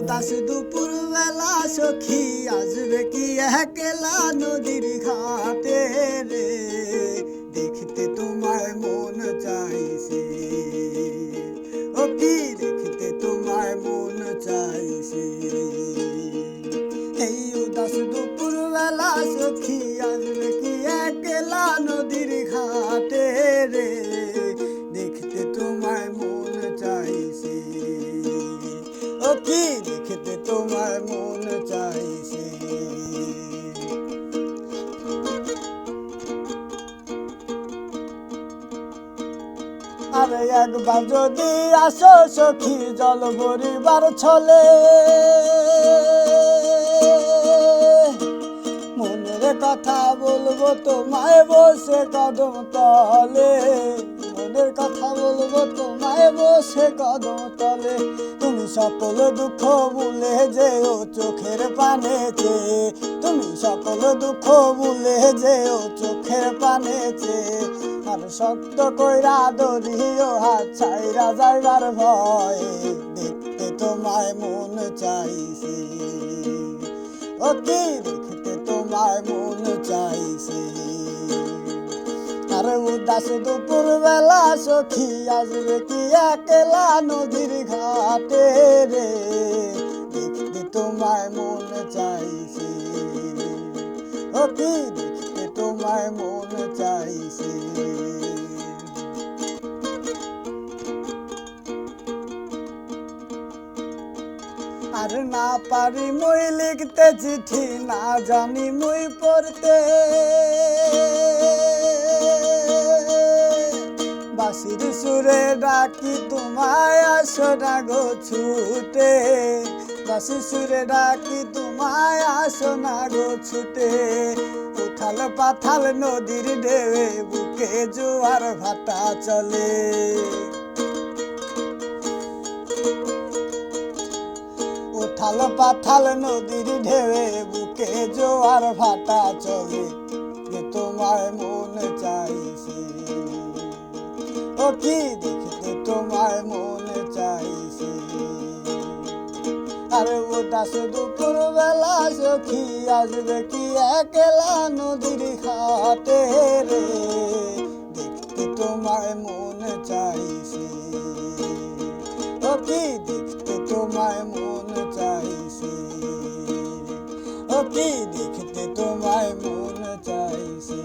উদাস দুপুর বেলা সখী আসবে কি একলা নদীর ঘাটে রে? দেখতে তোমার মন চাইছে। ও কি দেখতে তোমার মন চাইছে? আরে একবার যদি আসো সখী জল ভরিবার ছলে, মনের কথা বলব তোমায় বসে কদম তলে, মনের কথা বলব তোমায় বসে কদম তলে। তুমি সকল দুঃখ ভুলে যেও চোখের পানেতে, তুমি সকল দুঃখ ভুলে যেও চোখের পানেতে। আর শক্ত কইরা দরিও হাত ছাইরা যাইবার ভয় দেখতে তোমায় মন চাইছে। কি দেখতে তোমায় মন চাইছে? আরে উদাস দুপুর বেলা সখী আসবে কি একলা নদীর ঘাটে রে। দেখতে তোমায় মন চাইছে। কি দেখতে তোমায় মন চাইছে। আর না পারি মুই লিখতে চিঠি, না জানি মুই পড়তে। বাসির সুরে ডাকি, তোমায় আসো না গো ছুটে। বাসি সুরে ডাকি, তোমায় আসো না গো ছুটে। উঠাল পাথাল নদীর ঢেউে বুকে জোয়ার ভাটা চলে। উথাল পাথাল নদীর ঢেউে বুকে জোয়ার ভাটা চলে তোমার মন চাইছে। ও কি দেখতে আরে উদাস দুপুর বেলা সখী আসবে কি একলা নদীর খাতে রে? দেখতে তোমার মন চাইছে। কি দেখতে তোমায় মন চাইছে? কি দেখতে তোমায় মন চাইছে?